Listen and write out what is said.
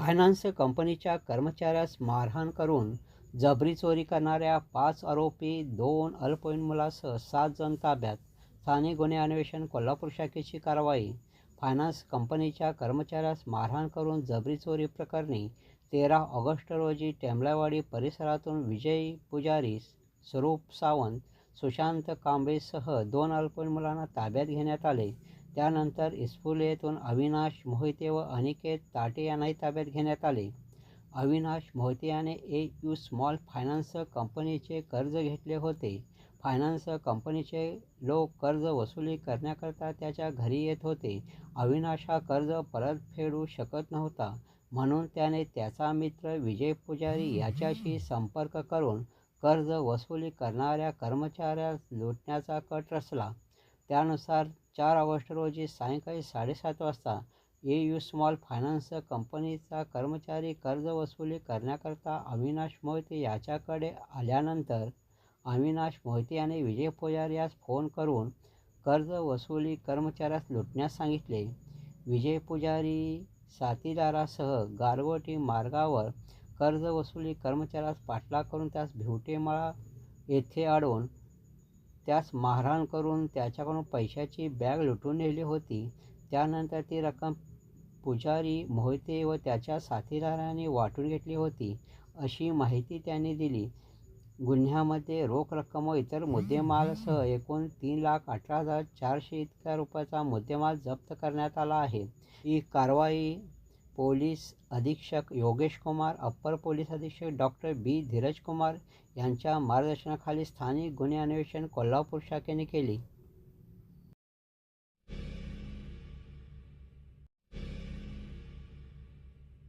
Finance कंपनीच्या कर्मचाऱ्यास मारहाण करून जबरी चोरी करणाऱ्या पाच आरोपी दोन अल्पवयीन मुलासह सात जण ताब्यात. स्थानिक गुन्हे अन्वेषण कोल्हापूर शाखेची कारवाई. फायनान्स कंपनीच्या कर्मचाऱ्यास मारहाण करून जबरी चोरी प्रकरणी तेरा ऑगस्ट रोजी टेंबलावाडी परिसरातून विजय पुजारी स्वरूप सावंत सुशांत कांबळेसह दोन अल्पवयीन मुलांना ताब्यात घेण्यात आले. त्यानंतर इस्फुलेतून अविनाश मोहिते व अनिकेत ताटे यांनाही ताब्यात घेण्यात आले. अविनाश मोहिते याने ए यू स्मॉल फायनान्स कंपनीचे कर्ज घेतले होते. फायनान्स कंपनीचे लोक कर्ज वसुली करण्याकरता त्याच्या घरी येत होते. अविनाश हा कर्ज परत फेडू शकत नव्हता. म्हणून त्याने त्याचा मित्र विजय पुजारी याच्याशी संपर्क करून कर्ज वसुली करणाऱ्या कर्मचाऱ्या लुटण्याचा कट रचला. त्यानुसार चार ऑगस्ट रोजी सायंकाळी साडेसात वाजता ए यू स्मॉल फायनान्स कंपनीचा कर्मचारी कर्ज वसुली करण्याकरता अविनाश मोहिते याच्याकडे आल्यानंतर अविनाश मोहिते याने विजय पुजारी यास फोन करून कर्ज वसुली कर्मचाऱ्यास लुटण्यास सांगितले. विजय पुजारी साथीदारासह गारगोटी मार्गावर कर्ज वसुली कर्मचाऱ्यास पाठलाग करून त्यास भिवटेमाळा येथे अडवून त्यास मारहाण करून त्याच्याकडून पैशाची बॅग लुटून नेली होती. त्यानंतर ती रक्कम पुजारी मोहिते व त्याच्या साथीदारांनी वाटून घेतली होती अशी माहिती त्यांनी दिली. गुन्ह्यामध्ये रोख रक्कम व इतर मुद्देमालसह एकूण तीन लाख अठरा हजार चारशे इतक्या रुपयाचा मुद्देमाल जप्त करण्यात आला आहे. ही कारवाई पोलीस अधीक्षक योगेश कुमार अप्पर पोलीस अधीक्षक डॉक्टर बी. धीरज कुमार यांच्या मार्गदर्शनाखाली स्थानिक गुन्हे अन्वेषण कोल्हापूर शाखेने केली.